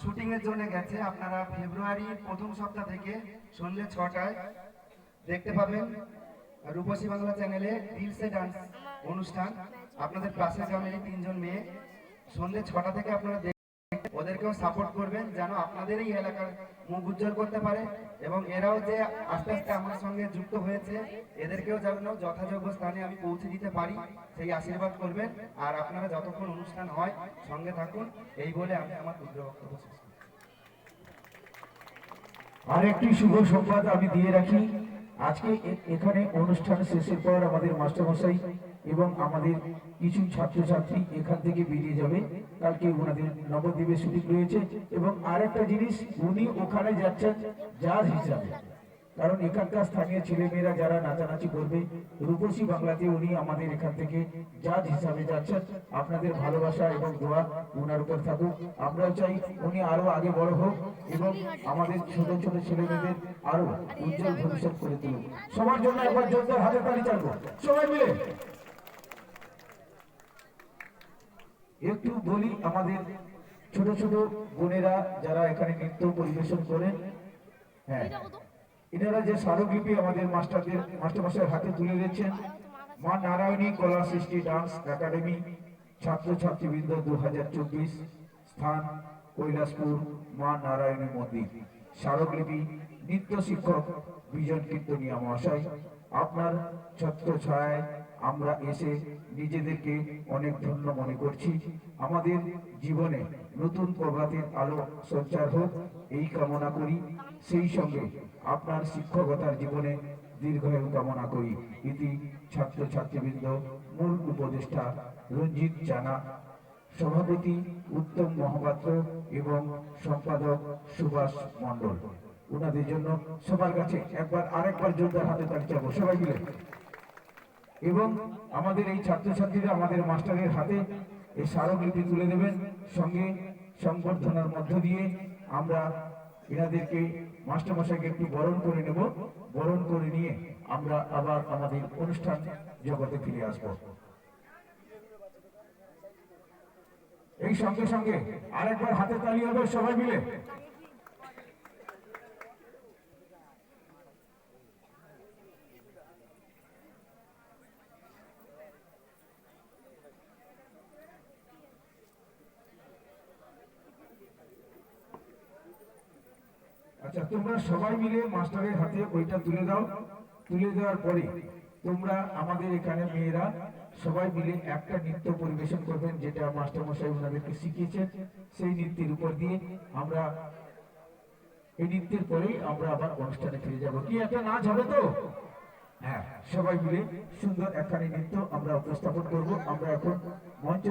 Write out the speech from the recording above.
Shooting এর জন্য গেছে। আপনারা ফেব্রুয়ারির প্রথম সপ্তাহ থেকে সন্ধ্যে ছটায় দেখতে পাবেন রূপসী বাংলা চ্যানেলে রিলসে ডান্স অনুষ্ঠান। আপনাদের ক্লাসের গ্রামেরই তিনজন মেয়ে। সন্ধ্যে ছটা থেকে আপনারা ওদেরকেও সাপোর্ট করবেন যেন আপনাদের এই এলাকার মুখ উজ্জ্বল করতে পারে এবং এরাও যে আস্তে আস্তে আমার সঙ্গে যুক্ত হয়েছে, এদেরকেও যেন যথাযোগ্য স্থানে আমি পৌঁছে দিতে পারি, সেই আশীর্বাদ করবেন। আর আপনারা যতক্ষণ অনুষ্ঠান হয়, সঙ্গে থাকুন। এই বলে আমি আমার ক্ষুদ্র বক্তব্য শেষ করছি। আর একটি শুভ সংবাদ আমি দিয়ে রাখি। আজকে এখানে অনুষ্ঠান শেষের পর আমাদের মাস্টারমশাই এবং আমাদের কিছু ছাত্রছাত্রী এখান থেকে বেরিয়ে যাবে। কালকে ওনাদের নবদ্বীপে শুটিং রয়েছে এবং আর একটা জিনিস, উনি ওখানে যাচ্ছেন জাজ হিসাবে। কারণ এখানকার স্থানীয় ছেলেমেয়েরা যারা নাচানাচি করবে, রূপসী বাংলাতে উনি আমাদের এখান থেকে জাজ হিসাবে যাচ্ছেন। আপনাদের ভালোবাসা এবং দোয়া ওনার উপর থাকুক। আমরাও চাই উনি আরও আগে বড় হোক এবং আমাদের ছোট ছোট ছেলেমেয়েদের আরও উজ্জ্বল ভবিষ্যৎ করে তুলুক। সবার জন্য একবার জোরদার হাতে তালি চালবো। সবাই মিলে একটু বলি আমাদের ছোট ছোট বোনেরা যারা এখানে নৃত্য পরিবেশন করেন হ্যাঁ। এনারা যে স্মারকলিপি আমাদের মাস্টারদের মাস্টারমশাইয়ের হাতে তুলে দিচ্ছেন মা নারায়ণী কলা সৃষ্টি ডান্স একাডেমি ছাত্র ছাত্রীবৃন্দ দু হাজার চব্বিশ স্থান কৈলাসপুর মা নারায়ণী মন্দির। স্মারকলিপি নৃত্য শিক্ষক বিজন কীর্তনিয়া মহাশয়। আপনার ছত্র ছায় আমরা এসে নিজেদেরকে অনেক ধন্য মনে করছি। আমাদের জীবনে নতুন প্রভাতের আলো সঞ্চার হোক, এই কামনা করি। সেই সঙ্গে আপনার শিক্ষকতার জীবনে দীর্ঘায়ু কামনা করি। ইতি ছাত্র ছাত্রীবৃন্দ মূল উপদেষ্টা রঞ্জিত জানা, সভাপতি উত্তম মহাপাত্র এবং সম্পাদক সুভাষ মণ্ডল। ওনাদের জন্য সবার কাছে একবার আরেকবার জোরদার হাতে তালি চাবো। সবাই মিলে। এবং আমাদের এই ছাত্রছাত্রীরা আমাদের মাস্টারের হাতে এই স্মারকলিপি তুলে দেবেন। সঙ্গে সংবর্ধনার মধ্য দিয়ে আমরা এনাদেরকে, মাস্টারমশাইকে একটু বরণ করে নেব। বরণ করে নিয়ে আমরা আবার আমাদের অনুষ্ঠান জগতে ফিরে আসব। এই সঙ্গে সঙ্গে আরেকবার হাতে তালি হবে সবাই মিলে। আচ্ছা তোমরা সবাই মিলে মাস্টারের হাতে ওইটা তুলে দাও। তুলে দেওয়ার পরে তোমরা আমাদের এখানে মেয়েরা সবাই মিলে একটা নৃত্য পরিবেশন করবেন, যেটা মাস্টার মশাই ওনাদেরকে শিখিয়েছেন সেই নৃত্যের উপর দিয়ে আমরা এই নৃত্যের পরেই আমরা আবার অনুষ্ঠানে ফিরে যাব। কি, একটা নাচ হবে তো? হ্যাঁ সবাই মিলে সুন্দর একখানি নৃত্য আমরা উপস্থাপন করব। আমরা এখন মঞ্চ